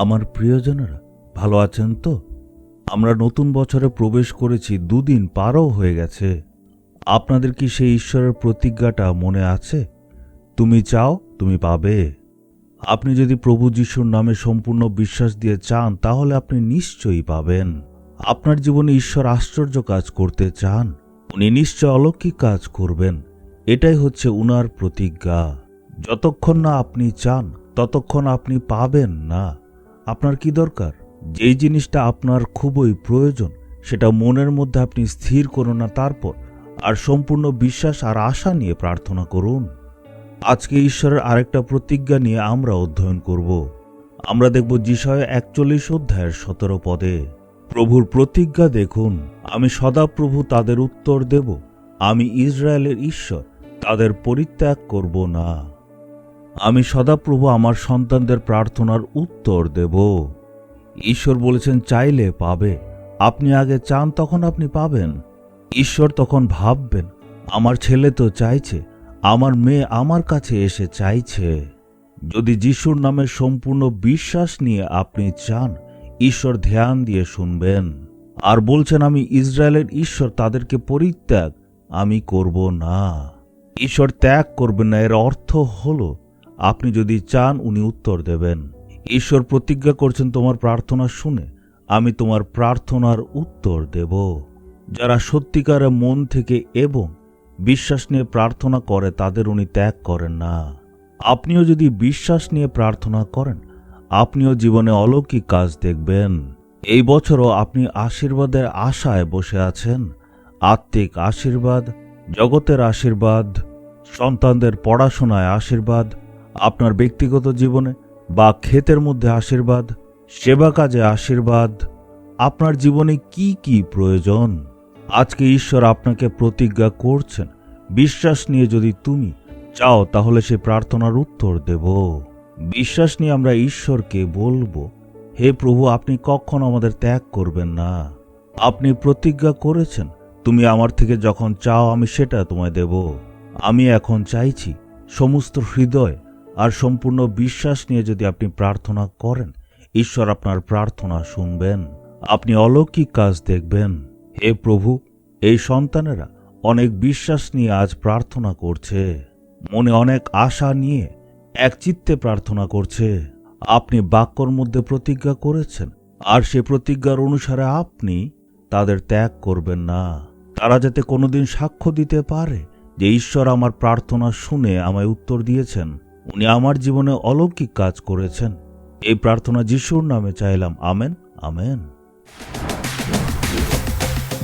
আমার প্রিয়জনেরা ভালো আছেন তো? আমরা নতুন বছরে প্রবেশ করেছি, দুদিন পারও হয়ে গেছে। আপনাদের কি সেই ঈশ্বরের প্রতিজ্ঞাটা মনে আছে? তুমি চাও, তুমি পাবে। আপনি যদি প্রভু যিশুর নামে সম্পূর্ণ বিশ্বাস দিয়ে চান, তাহলে আপনি নিশ্চয়ই পাবেন। আপনার জীবনে ঈশ্বর আশ্চর্য কাজ করতে চান। উনি নিশ্চয় অলৌকিক কাজ করবেন। এটাই হচ্ছে উনার প্রতিজ্ঞা। যতক্ষণ না আপনি চান, ততক্ষণ আপনি পাবেন না। আপনার কি দরকার? যেই জিনিসটা আপনার খুবই প্রয়োজন, সেটা মনের মধ্যে আপনি স্থির করুন না তারপর, আর সম্পূর্ণ বিশ্বাস আর আশা নিয়ে প্রার্থনা করুন। আজকে ঈশ্বরের আরেকটা প্রতিজ্ঞা নিয়ে আমরা অধ্যয়ন করব। আমরা দেখব যিশয় একচল্লিশ অধ্যায়ের সতেরো পদে, প্রভুর প্রতিজ্ঞা দেখুন, আমি সদাপ্রভু তাদের উত্তর দেব, আমি ইসরায়েলের ঈশ্বর, তাদের পরিত্যাগ করব না। আমি সদাপ্রভু আমার সন্তানদের প্রার্থনার উত্তর দেব। ঈশ্বর বলেছেন, চাইলে পাবে। আপনি আগে চান, তখন আপনি পাবেন। ঈশ্বর তখন ভাববেন, আমার ছেলে তো চাইছে, আমার মেয়ে আমার কাছে এসে চাইছে। যদি যিশুর নামে সম্পূর্ণ বিশ্বাস নিয়ে আপনি চান, ঈশ্বর ধ্যান দিয়ে শুনবেন। আর বলছেন, আমি ইসরায়েলের ঈশ্বর, তাদেরকে পরিত্যাগ আমি করব না। ঈশ্বর ত্যাগ করবেন না। এর অর্থ হল আপনি যদি চান উনি উত্তর দেবেন। ঈশ্বর প্রতিজ্ঞা করছেন তোমার প্রার্থনা শুনে, আমি তোমার প্রার্থনার উত্তর দেব। যারা সত্যিকারে মন থেকে এবং বিশ্বাস নিয়ে প্রার্থনা করে, তাদের উনি ত্যাগ করেন না। আপনিও যদি বিশ্বাস নিয়ে প্রার্থনা করেন, আপনিও জীবনে অলৌকিক কাজ দেখবেন। এই বছরও আপনি আশীর্বাদের আশায় বসে আছেন। আত্মিক আশীর্বাদ, জগতের আশীর্বাদ, সন্তানদের পড়াশোনায় আশীর্বাদ আপনার ব্যক্তিগত জীবনে বা ক্ষেতের মধ্যে আশীর্বাদ, সেবা কাজে আশীর্বাদ, আপনার জীবনে কি কি প্রয়োজন? আজকে ঈশ্বর আপনাকে প্রতিজ্ঞা করছেন। বিশ্বাস নিয়ে যদি তুমি চাও, তাহলে সে প্রার্থনার উত্তর দেব। বিশ্বাস নিয়ে আমরা ঈশ্বরকে বলব, হে প্রভু, আপনি কখন আমাদের ত্যাগ করবেন না। আপনি প্রতিজ্ঞা করেছেন, তুমি আমার থেকে যখন চাও, আমি সেটা তোমায় দেব। আমি এখন চাইছি সমস্ত হৃদয় আর সম্পূর্ণ বিশ্বাস নিয়ে যদি আপনি প্রার্থনা করেন, ঈশ্বর আপনার প্রার্থনা শুনবেন। আপনি অলৌকিক কাজ দেখবেন। হে প্রভু, এই সন্তানেরা অনেক বিশ্বাস নিয়ে আজ প্রার্থনা করছে। মনে অনেক আশা নিয়ে এক চিত্তে প্রার্থনা করছে। আপনি বাক্যর মধ্যে প্রতিজ্ঞা করেছেন, আর সে প্রতিজ্ঞার অনুসারে আপনি তাদের ত্যাগ করবেন না। তারা যাতে কোনোদিন সাক্ষ্য দিতে পারে যে ঈশ্বর আমার প্রার্থনা শুনে আমায় উত্তর দিয়েছেন। উনি আমার জীবনে অলৌকিক কাজ করেছেন। এই প্রার্থনা যিশুর নামে চাইলাম। Amen amen.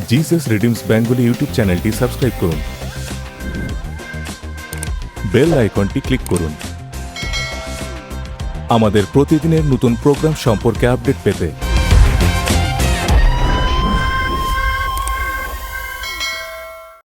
Jesus redeems Bengali YouTube চ্যানেলটি সাবস্ক্রাইব করুন। বেল আইকনটি ক্লিক করুন। আমাদের প্রতিদিনের নতুন প্রোগ্রাম সম্পর্কে আপডেট পেতে